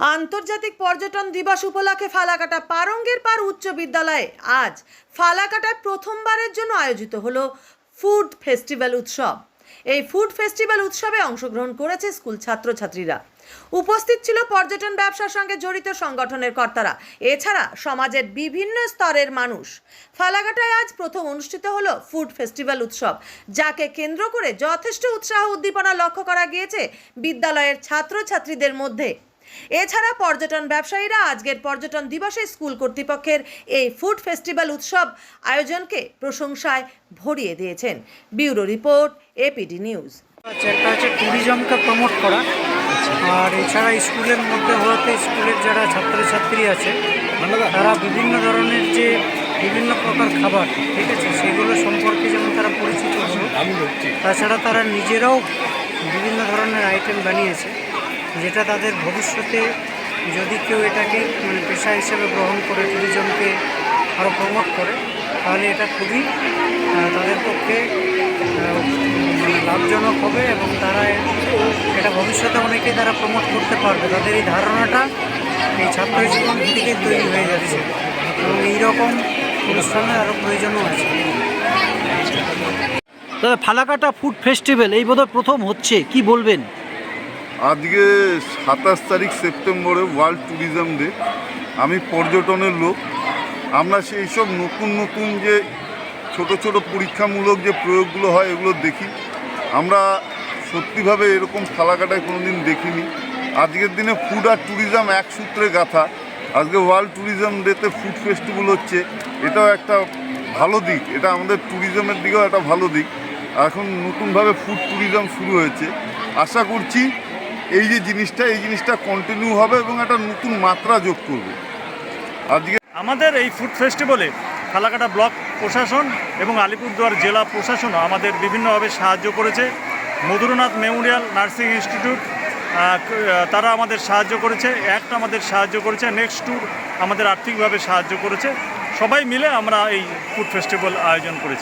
আন্তর্জাতিক পর্যটন দিবস উপলক্ষে ফালাকাটা পারঙ্গের পার উচ্চ বিদ্যালয়ে আজ ফালাকাটায় প্রথমবারের জন্য আয়োজিত হলো ফুড ফেস্টিভ্যাল উৎসব। এই ফুড ফেস্টিভ্যাল উৎসবে অংশগ্রহণ করেছে স্কুল ছাত্রছাত্রীরা। উপস্থিত ছিল পর্যটন ব্যবসার সঙ্গে জড়িত সংগঠনের কর্তারা। এছাড়া সমাজের বিভিন্ন স্তরের মানুষ। ফালাকাটায় আজ প্রথম অনুষ্ঠিত হলো ফুড ফেস্টিভ্যাল উৎসব, যাকে কেন্দ্র করে যথেষ্ট উৎসাহ উদ্দীপনা লক্ষ্য করা গিয়েছে বিদ্যালয়ের ছাত্রছাত্রীদের মধ্যে। এছাড়া পর্যটন ব্যবসায়ীরা আজকের পর্যটন দিবসে স্কুল কর্তৃপক্ষের এই ফুড ফেস্টিভ্যাল উৎসব আয়োজনকে প্রশংসায় ভরিয়ে দিয়েছেন। Bureau report, APD news. আচ্ছা হচ্ছে ট্যুরিজমকে প্রমোট করা। আর এছাড়া স্কুলের মধ্যে হতে স্কুলের যারা ছাত্রছাত্রী আছে, তারা বিভিন্ন ধরনের যে বিভিন্ন প্রকার খাবার, ঠিক আছে, সেগুলো সম্পর্কে যেমন তারা পরিচিত হলো তাছাড়া তারা নিজেরাও বিভিন্ন ধরনের আইটেম বানিয়েছে। যেটা তাদের ভবিষ্যতে যদি কেউ এটাকে মানে পেশা হিসেবে গ্রহণ করে ট্যুরিজমকে আরও প্রমোট করে, তাহলে এটা খুবই তাদের পক্ষে মানে লাভজনক হবে এবং তারা এটা ভবিষ্যতে অনেকেই তারা প্রমোট করতে পারবে। তাদের এই ধারণাটা এই ছাত্র জীবন থেকে তৈরি হয়ে যাচ্ছে এবং এইরকম অনুষ্ঠানের আরও প্রয়োজনও আছে। তবে ফালাকাটা ফুড ফেস্টিভ্যাল, এই বোধহয় প্রথম হচ্ছে, কি বলবেন? আজকে সাতাশ তারিখ সেপ্টেম্বরে ওয়ার্ল্ড ট্যুরিজম ডে। আমি পর্যটনের লোক। আমরা সেই সব নতুন নতুন যে ছোট ছোট পরীক্ষামূলক যে প্রয়োগগুলো হয় এগুলো দেখি। আমরা সত্যিভাবে এরকম ফালাকাটায় কোনো দিন দেখিনি। আজকের দিনে ফুড আর ট্যুরিজম এক সূত্রে গাথা। আজকে ওয়ার্ল্ড ট্যুরিজম ডেতে ফুড ফেস্টিভ্যাল হচ্ছে। এটাও একটা ভালো দিক। এটা আমাদের ট্যুরিজমের দিকেও একটা ভালো দিক। এখন নতুনভাবে ফুড ট্যুরিজম শুরু হয়েছে। আশা করছি এই যে জিনিসটা, এই জিনিসটা কন্টিনিউ হবে এবং একটা নতুন মাত্রা যোগ করবে। আজকে আমাদের এই ফুড ফেস্টিভ্যালে ফালাকাটা ব্লক প্রশাসন এবং আলিপুরদুয়ার জেলা প্রশাসনও আমাদের বিভিন্নভাবে সাহায্য করেছে। মধুরনাথ মেমোরিয়াল নার্সিং ইনস্টিটিউট তারা আমাদের সাহায্য করেছে অ্যাক্ট আমাদের সাহায্য করেছে নেক্সট ট্যুর আমাদের আর্থিকভাবে সাহায্য করেছে। সবাই মিলে আমরা এই ফুড ফেস্টিভ্যাল আয়োজন করেছি।